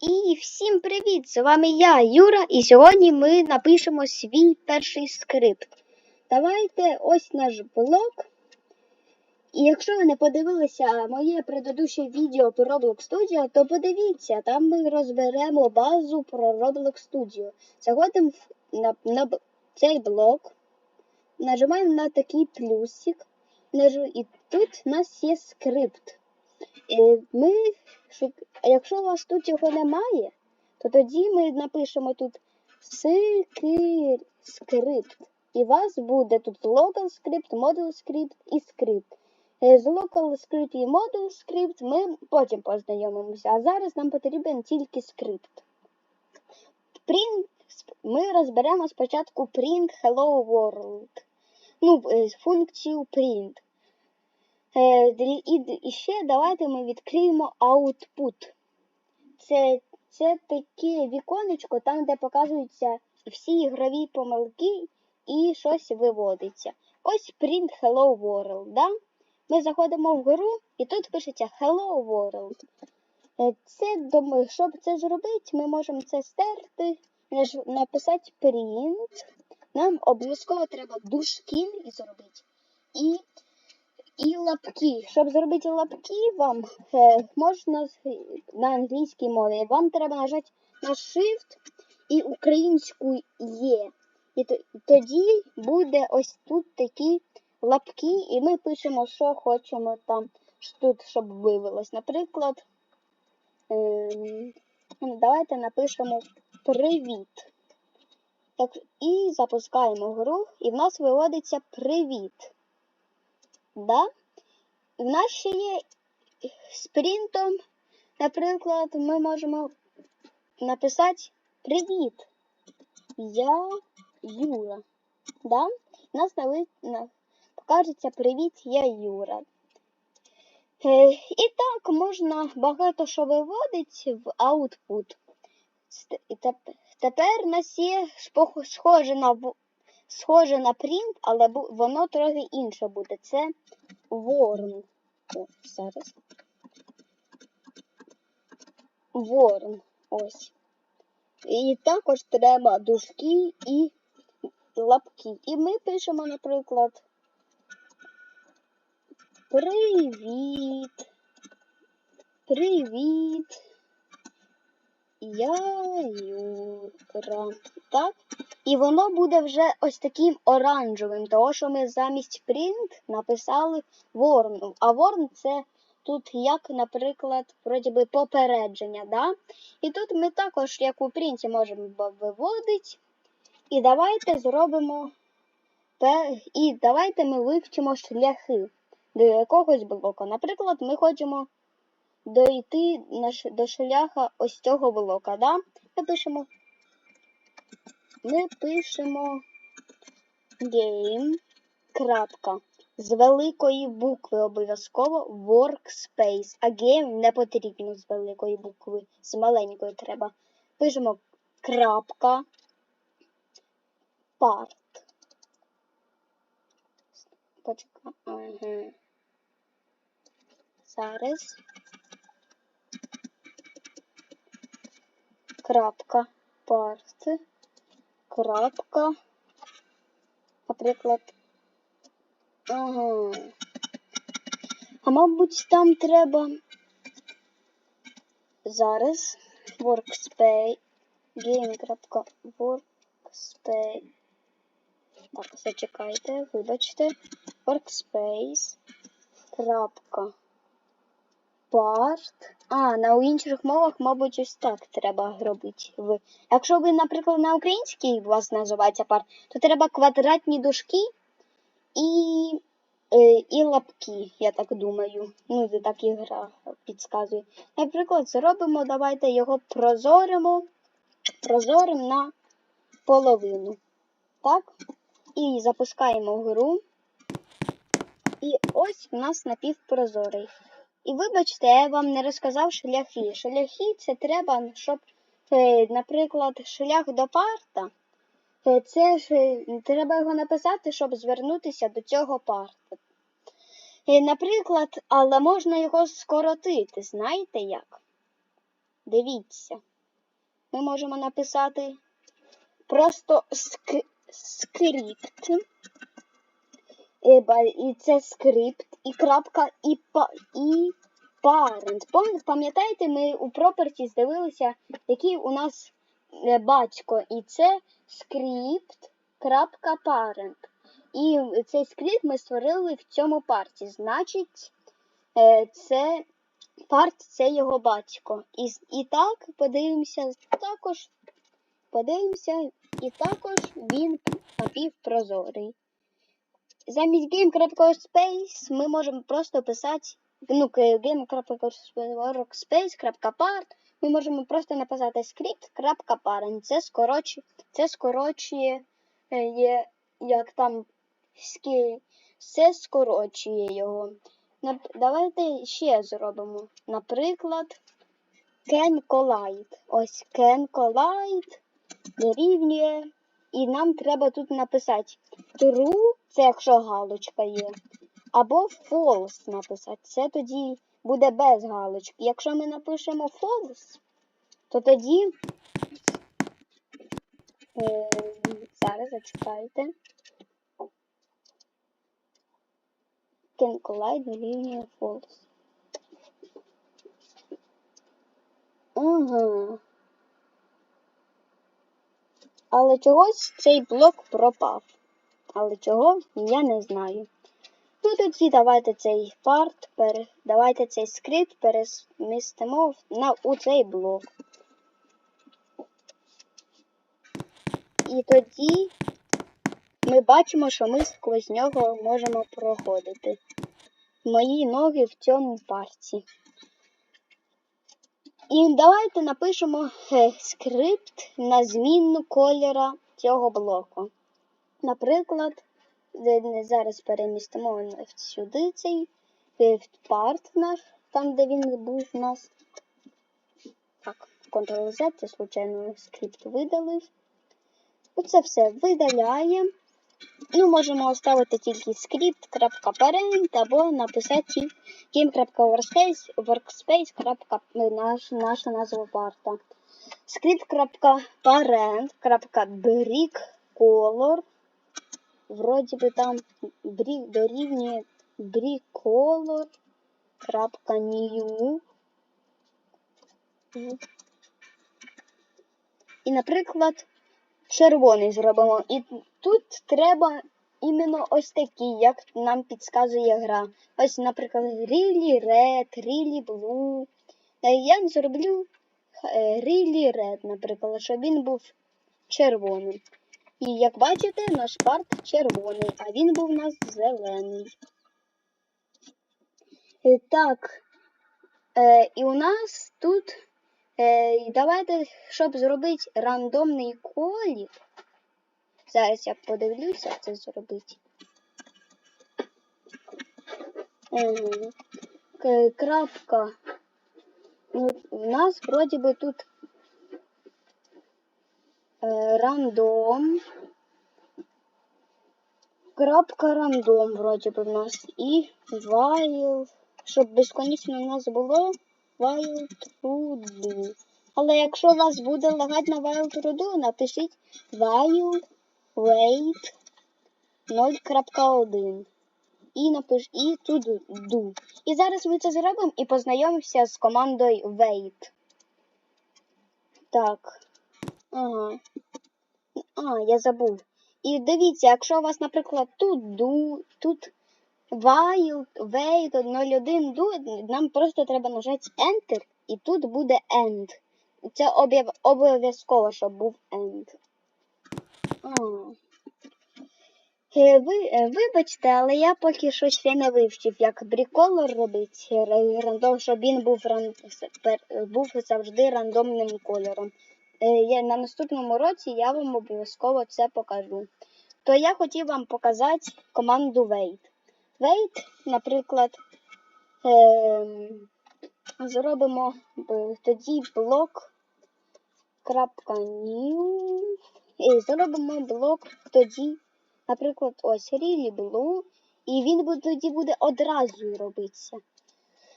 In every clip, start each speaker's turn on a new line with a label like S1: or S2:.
S1: І всім привіт! З вами я, Юра, і сьогодні ми напишемо свій перший скрипт. Давайте ось наш блок. І якщо ви не подивилися моє предыдуще відео про Roblox Studio, то подивіться, там ми розберемо базу про Roblox Studio. Заходимо на, на цей блок, нажимаємо на такий плюсик, і тут у нас є скрипт. Е, Ми, а якщо у вас тут його немає, то тоді ми напишемо тут «Сики- скрипт. І у вас буде тут local script, model script і скрипт. Е, З local script і model script ми потім познайомимося, а зараз нам потрібен тільки скрипт. Ми розберемо спочатку print hello world. Ну, е, функцію print. Е, І, ще давайте ми відкриємо output. Це, це таке віконечко, там, де показуються всі ігрові помилки і щось виводиться. Ось print hello world. Да? Ми заходимо в гру і тут пишеться hello world. Е, Це, щоб це зробити, ми можемо це стерти, написати print. Нам обов'язково треба дужки зробити. І і лапки. Щоб зробити лапки, вам е, можна на англійській мові. Вам треба нажати на Shift і українську Є. І тоді буде ось тут такі лапки, і ми пишемо, що хочемо там тут, щоб вивелось. Наприклад, ем, давайте напишемо привіт. Так, і запускаємо гру, і в нас виводиться привіт. Да? В нас ще є з принтом, наприклад, ми можемо написати Привіт. Я Юра. Да? У нас покажеться Привіт, я Юра. Е, і так можна багато що виводити в і теп- Тепер нас є схоже на, схоже на print, але воно трохи інше буде. Це Ворон. О, зараз. Ворон. Ось. І також треба дужки і лапки. І ми пишемо, наприклад, Привіт. Привіт. Я Юра. Так? І воно буде вже ось таким оранжевим, того що ми замість print написали Warn. А Warn це тут як, наприклад, вроді би попередження. Да? І тут ми також, як у принті, можемо виводити. І давайте зробимо і давайте ми вивчимо шляхи до якогось блоку. Наприклад, ми хочемо дойти до шляха ось цього блока. Да? Ми пишемо ми пишемо game. крапка. З великої букви обов'язково workspace. А game не потрібно з великої букви, з маленької треба. Пишемо крапка. Part. Почекай. Ага. Зараз. Крапка. Part крапка. Наприклад. Ага. А мабуть, там треба зараз workspace game.workspace. Так, зачекайте, вибачте. Workspace. Крапка. Part. А, на інших мовах, мабуть, ось так треба робити. Ви. Якщо ви, наприклад, на українській у вас називається part, то треба квадратні дужки і, е, і лапки, я так думаю. Ну, це так ігра підказує. Наприклад, зробимо, давайте його прозоримо, прозорим на половину. Так? І запускаємо гру. І ось у нас напівпрозорий. І вибачте, я вам не розказав шляхи. Шляхи це треба, щоб, е, наприклад, шлях до парта. е, Це ж е, треба його написати, щоб звернутися до цього парта. Наприклад, але можна його скоротити, знаєте як? Дивіться. ми можемо написати просто ск... скрипт. І, це скрипт, і крапка, і, па... і parent. Пам'ятаєте, ми у properties дивилися, який у нас е, батько, і це скрипт, крапка parent. І цей скрипт ми створили в цьому парті. Значить, е, це парт це його батько. І, і так подивимося, також подивимося, і також він напівпрозорий. Замість game.workspace ми можемо просто писати ну, game.workspace.part ми можемо просто написати script.parent. Це скорочує, це скорочує е, є, як там це скорочує його. Давайте ще зробимо. Наприклад, can collide. Ось can collide дорівнює. І нам треба тут написати true, це якщо галочка є, або false написати. Це тоді буде без галочки. Якщо ми напишемо false, то тоді. Е, зараз зачекайте. Can collide дорівнює false. Ага. Але чогось цей блок пропав. Але чого, я не знаю. Ну тоді давайте цей парт, пере... давайте цей скрипт перемістимо на у цей блок. І тоді ми бачимо, що ми сквозь нього можемо проходити. Мої ноги в цьому парті. І давайте напишемо е, скрипт на зміну кольора цього блоку. Наприклад, зараз перемістимо сюди цей е, парт наш, там де він був у нас. Так, Ctrl-Z, це случайно скрипт видалив. Оце все видаляємо. Ну, можемо оставити тільки script.parent або написати game.workspace, workspace. Наш, наша назва парта. script.parent.brick color. Вроді би там дорівнює brick color. І, наприклад, червоний зробимо. І тут треба іменно ось такий, як нам підказує гра. Ось, наприклад, really red, really blue. Е, Я зроблю е, really red, наприклад, щоб він був червоним. І як бачите, наш парт червоний, а він був у нас зелений. Е, Так, і у нас тут Е, давайте, щоб зробити рандомний колір. Зараз я подивлюся, як це зробити. К- Крапка. Ну, у нас вроді би тут е, рандом. Крапка рандом, вроді би в нас. І while, щоб безконечно у нас було while. Але якщо у вас буде лагати на true напишіть while wait 0.1. І напиш і to do. І зараз ми це зробимо і познайомимося з командою wait. Так. Ага. А, я забув. І дивіться, якщо у вас, наприклад, тут do, тут while, wait, 01 do, нам просто треба нажати Enter, і тут буде end. Це обов'язково, щоб був end. Е, Ви, е, вибачте, але я поки що ще не вивчив, як бріколор робить рандом, щоб він був, ран... був завжди рандомним кольором. Е, Я, на наступному році я вам обов'язково це покажу. То я хотів вам показати команду wait. Wait, наприклад, ем, зробимо тоді блок крапка. І зробимо блок тоді, наприклад, ось really blue, і він буде, тоді буде одразу робитися.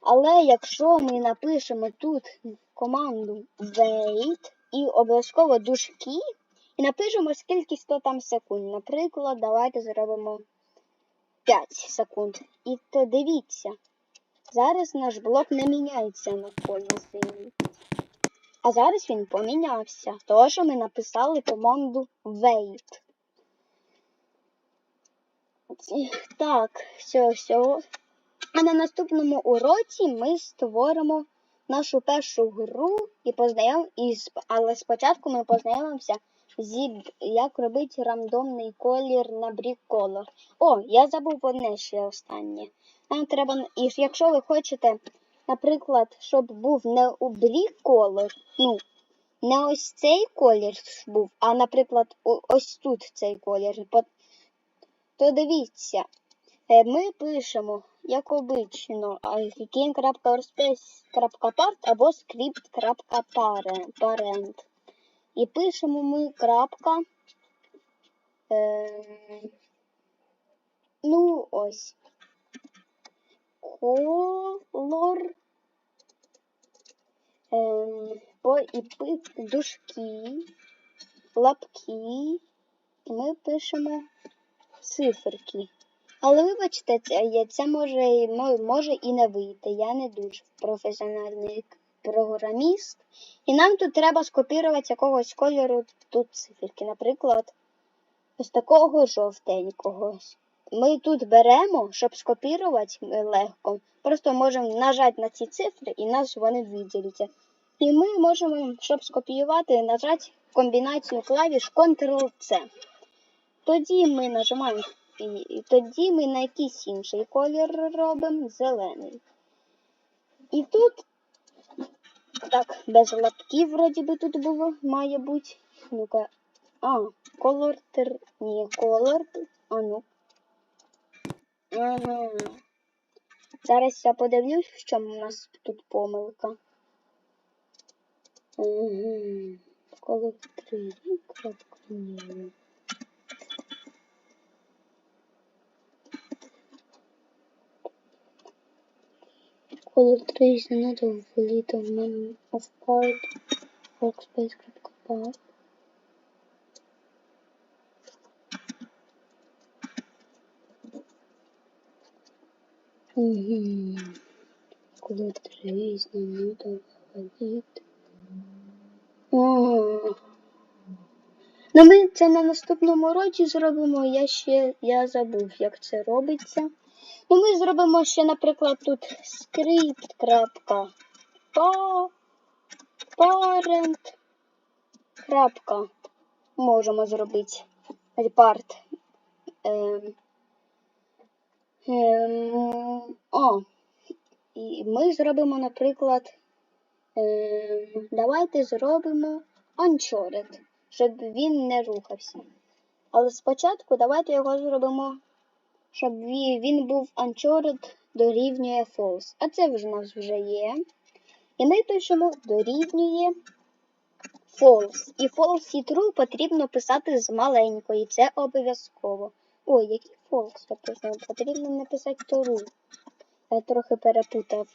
S1: Але якщо ми напишемо тут команду wait, і обов'язково дужки. І напишемо, скільки то там секунд. Наприклад, давайте зробимо 5 секунд. І то дивіться. Зараз наш блок не міняється на колір синій. А зараз він помінявся. Що ми написали команду wait. Так, все, все. А на наступному уроці ми створимо нашу першу гру і познайом... і... але спочатку ми познайомимося зі як робити рандомний колір на брік колор. О, я забув одне ще останнє. Нам треба, і якщо ви хочете, наприклад, щоб був не у брік колор, ну, не ось цей колір був, а, наприклад, ось тут цей колір, то дивіться, е, ми пишемо, як обично, game.workspace.part або script.parent. І пишемо ми крапка. Е, ну, ось. Color. Е, по, і дужки, лапки. І ми пишемо циферки. Але вибачте, це, це може, може і не вийти. Я не дуже професіональний програміст. І нам тут треба скопірувати якогось кольору тут циферки. Наприклад, ось такого жовтенького. Ми тут беремо, щоб скопірувати е, легко. Просто можемо нажати на ці цифри і нас вони виділяться. І ми можемо, щоб скопіювати, нажати комбінацію клавіш Ctrl-C. Тоді ми нажимаємо і, тоді ми на якийсь інший колір робимо зелений. І тут так, без лапків вроді би тут було, має бути. Ну-ка. А, колор тер... Ні, колор. А ну. Ага. Зараз я подивлюсь, в чому у нас тут помилка. Угу. Колор 3. Крапка 3 is another little name of part workspace.part. Угу. Color 3 is another valid. Ага. Ну ми це на наступному році зробимо. Я ще я забув, як це робиться. Ну, ми зробимо ще, наприклад, тут script. крапка. Можемо зробити repart. Ем, ем, о, і ми зробимо, наприклад, ем, давайте зробимо uncharted, щоб він не рухався. Але спочатку давайте його зробимо щоб він був uncharted дорівнює false. А це вже у нас вже є. І ми пишемо дорівнює false. І false і true потрібно писати з маленької. Це обов'язково. Ой, який false я? Потрібно написати true. Я трохи перепутав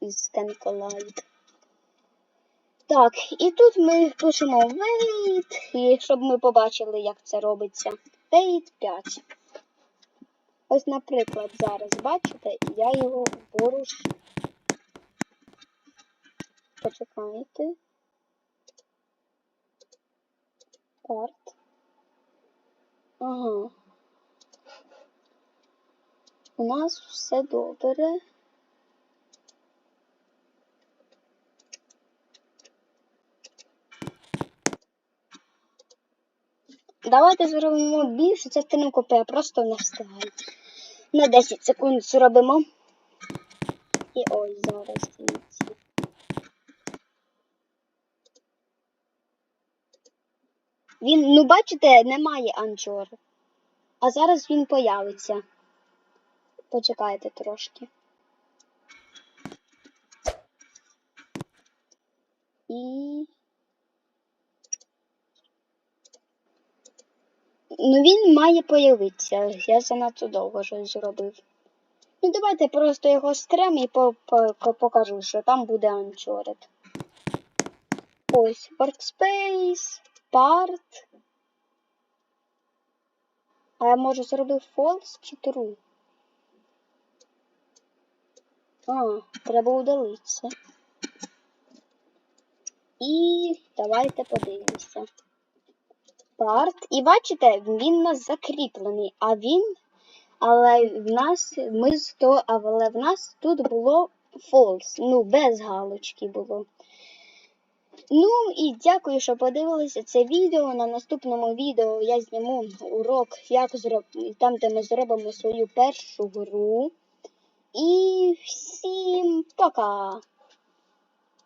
S1: із Scancolide. Так, і тут ми пишемо wait, і щоб ми побачили, як це робиться. Wait 5. Ось, наприклад, зараз бачите, я його поруч. Почекайте. Парт. Ага. У нас все добре. Давайте зробимо більше частину копія, я просто не встигаю. На 10 секунд зробимо. І ось зараз дивіться. Він, ну бачите, немає анчор. А зараз він появиться. Почекайте трошки. І. Ну він має появитися. Я занадто довго щось зробив. Ну давайте просто його стрем і по, по, покажу, що там буде анчорет. Ось workspace, part. А я може зробив false чи true? А, треба удалити це. І давайте подивимося. Part. І бачите, він у нас закріплений, а він. Але в нас ми з то, але в нас тут було false. Ну, без галочки було. Ну і дякую, що подивилися це відео. На наступному відео я зніму урок, як зроб... там, де ми зробимо свою першу гру. І всім пока!